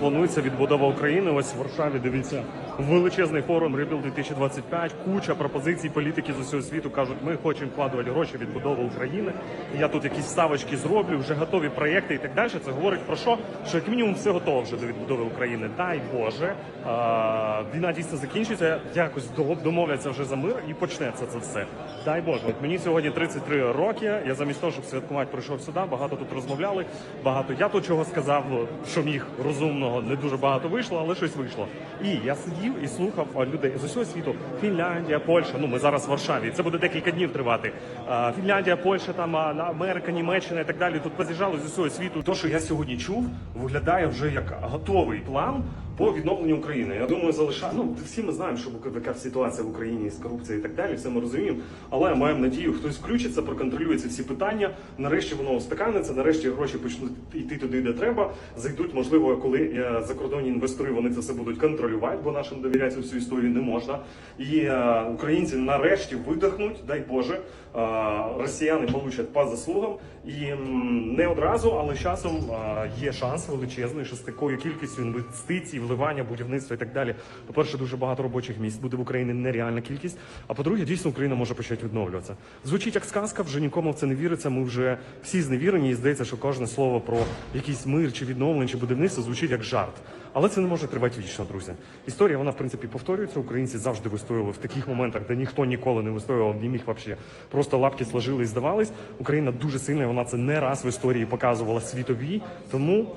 Планується відбудова України. Ось в Варшаві. Дивіться величезний форум Rebuild 2025. Куча пропозицій політики з усього світу кажуть, ми хочемо вкладувати гроші в відбудову України. Я тут якісь ставочки зроблю, вже готові проєкти і так далі. Це говорить про що? Що як мінімум все готово вже до відбудови України. Дай Боже, війна дійсно закінчиться. Якось домовляться вже за мир і почнеться це все. Дай Боже. От мені сьогодні 33 роки. Я замість того, щоб святкувати, прийшов сюди. Багато тут розмовляли. Багато я тут чого сказав, що міг розумного, не дуже багато вийшло, але щось вийшло. І я сидів і слухав людей з усього світу. Фінляндія, Польща. Ну ми зараз в Варшаві. Це буде декілька днів тривати. Фінляндія, Польща, там Америка, Німеччина і так далі. Тут поз'їжджали з усього світу. То, що я сьогодні чув, виглядає вже як готовий план. По відновленню України я думаю, залишає. Ну всі ми знаємо, що яка ситуація в Україні з корупцією і так далі. Все ми розуміємо. Але маємо надію, хтось включиться, проконтролює ці всі питання. Нарешті воно устаканиться, нарешті гроші почнуть йти туди, де треба. Зайдуть, можливо, коли е, закордонні інвестори вони це все будуть контролювати, бо нашим довіряти всю історію не можна. І е, українці нарешті видихнуть, дай Боже. Е, росіяни получать по заслугам. І не одразу, але часом є шанс величезний, що з такою кількістю інвестицій, вливання, будівництва і так далі. По-перше, дуже багато робочих місць буде в Україні нереальна кількість. А по-друге, дійсно Україна може почати відновлюватися. Звучить як сказка, вже нікому в це не віриться. Ми вже всі зневірені, і здається, що кожне слово про якийсь мир чи відновлення чи будівництво звучить як жарт. Але це не може тривати вічно, друзі. Історія вона в принципі повторюється. Українці завжди вистоювали в таких моментах, де ніхто ніколи не вистоював, не міг вообще. Просто лапки сложили і здавались. Україна дуже сильна, вона це не раз в історії показувала світовій. Тому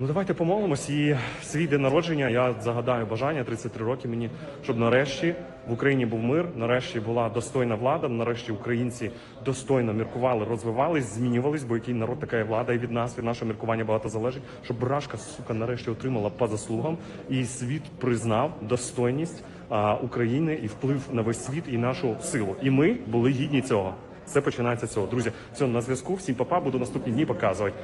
ну давайте помолимось. І свій день народження я загадаю бажання 33 роки мені, щоб нарешті в Україні був мир, нарешті була достойна влада, нарешті українці достойно міркували, розвивались, змінювались, бо який народ така є влада, і від нас, від нашого міркування багато залежить, щоб брашка, сука, нарешті отримала по заслугам, і світ признав достойність а, України і вплив на весь світ і нашу силу. І ми були гідні цього. Це починається цього. Друзі, все на зв'язку. Всім папа, буду наступні дні показувати.